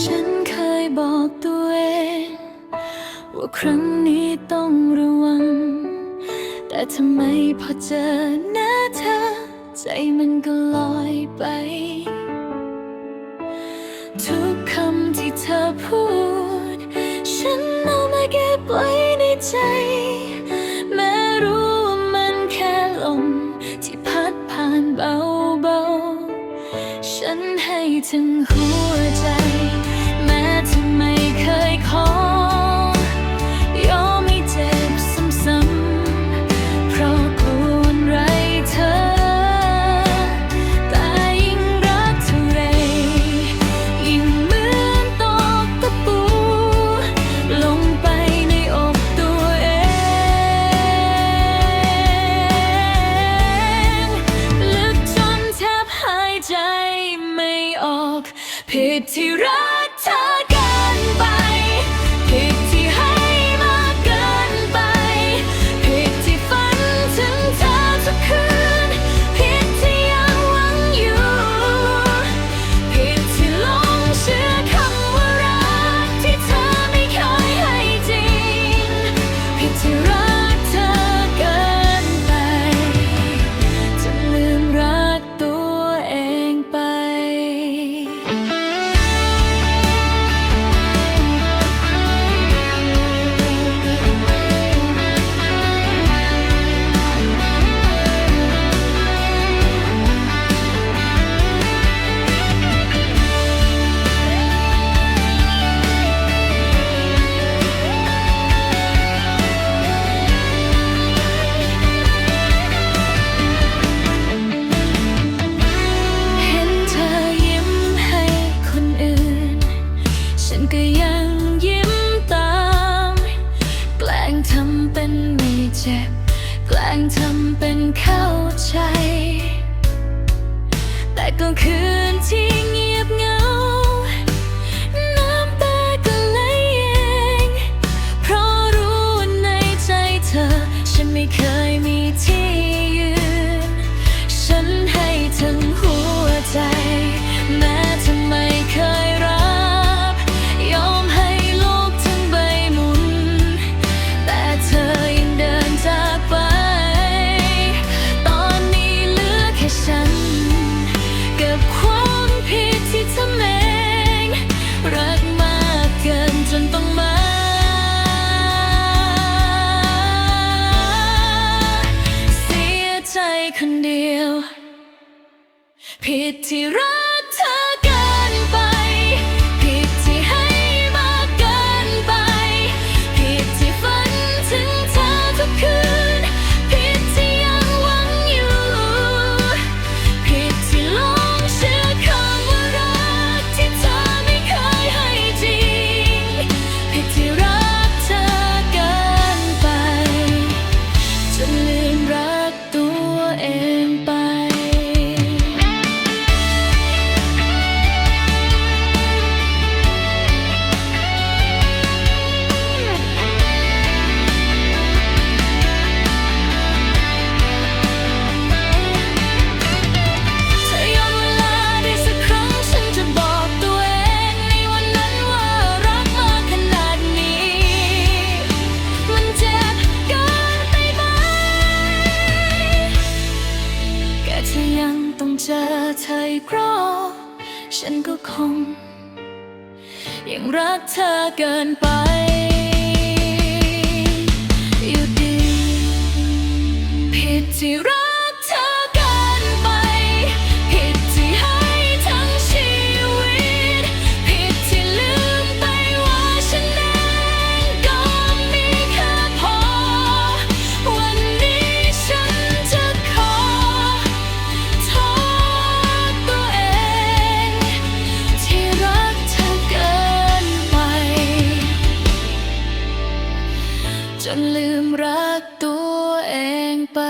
ฉันเคยบอกตัวเอง ว่าครั้งนี้ต้องระวัง แต่ทำไมพอเจอหน้าเธอ ใจมันก็ลอยไป ทุกคำที่เธอพูด ฉันเอามาเก็บไว้ในใจ ถึงหัวใจ ผิดที่รักเธอ กลางคืนที่เงียบเงา น้ำตาก็ไหลเอง เพราะรู้ในใจเธอ ฉันไม่เคย คนเดียว ผิดที่รัก ถ้ายังต้องเจอเธออีกรอบฉันก็คง ยังรักเธอเกินไป จนลืมรักตัวเองไป